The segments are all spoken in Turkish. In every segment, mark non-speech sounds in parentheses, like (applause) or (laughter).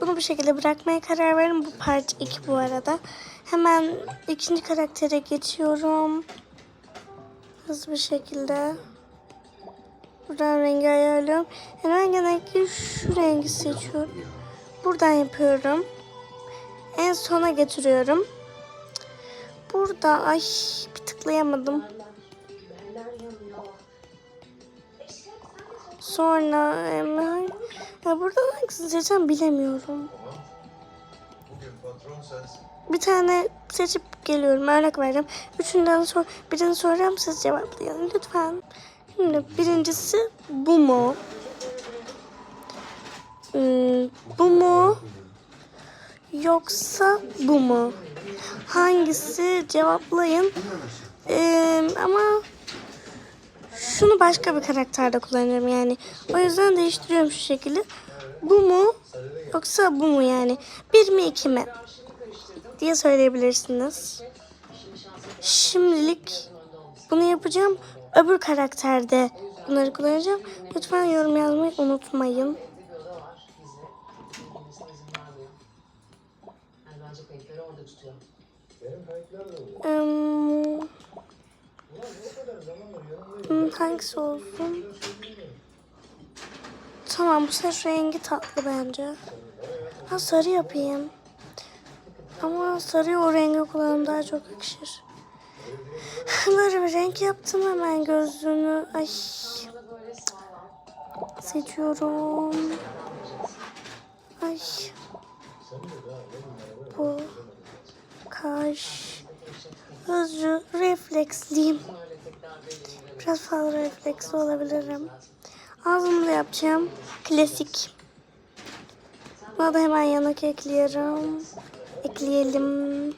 Bunu bu şekilde bırakmaya karar verdim. Bu part 2 bu arada. Hemen ikinci karaktere geçiyorum. Hızlı bir şekilde. Buradan rengi ayarlıyorum. Yani ben genellikle şu rengi seçiyorum. Buradan yapıyorum. En sona getiriyorum. Burada ay bir tıklayamadım. Sonra hemen ya burada hangisini seçeceğim bilemiyorum. Bir tane seçip geliyorum. Örnek vereceğim. Üçünden sonra birini soracağım siz cevaplayın lütfen. Şimdi birincisi bu mu? Hmm, bu mu? Yoksa bu mu? Hangisi cevaplayın. Ee, ama şunu başka bir karakterde kullanıyorum yani. O yüzden değiştiriyorum şu şekilde. Bu mu? Yoksa bu mu yani? Bir mi iki mi? diye söyleyebilirsiniz. Şimdilik bunu yapacağım. Öbür karakterde bunları kullanacağım. Lütfen yorum yazmayı unutmayın. Yani tutuyor. Hmm, hangisi olsun? Tamam bu sefer rengi tatlı bence. Ha sarı yapayım. Ama sarıyı o rengi kullanım daha çok yakışır. (laughs) Böyle bir renk yaptım hemen gözlüğünü. Ay. Seçiyorum. Ay. Bu. Kaş. Hızlı refleksliyim. Biraz fazla refleksli olabilirim. Ağzımda yapacağım. Klasik. Buna da hemen yanak ekliyorum. Ekleyelim.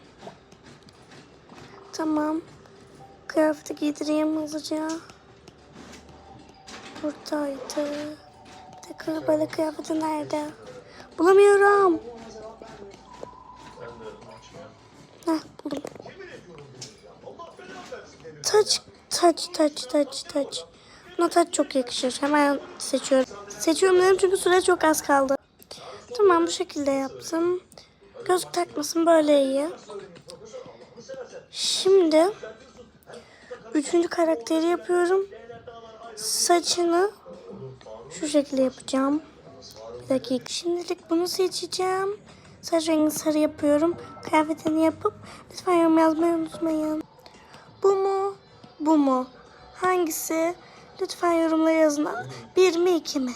Tamam. Kıyafeti giydireyim hızlıca. Buradaydı. Dakika böyle kıyafeti nerede? Bulamıyorum. Heh buldum. Taç, taç, taç, taç, taç. Buna taç çok yakışır. Hemen seçiyorum. Seçiyorum dedim çünkü süre çok az kaldı. Tamam bu şekilde yaptım. Gözlük takmasın böyle iyi. Şimdi üçüncü karakteri yapıyorum. Saçını şu şekilde yapacağım. Bir dakika. Şimdilik bunu seçeceğim. Saç rengini sarı yapıyorum. Kıyafetini yapıp lütfen yorum yazmayı unutmayın. Bu mu? Bu mu? Hangisi? Lütfen yorumlara yazın. Bir mi iki mi?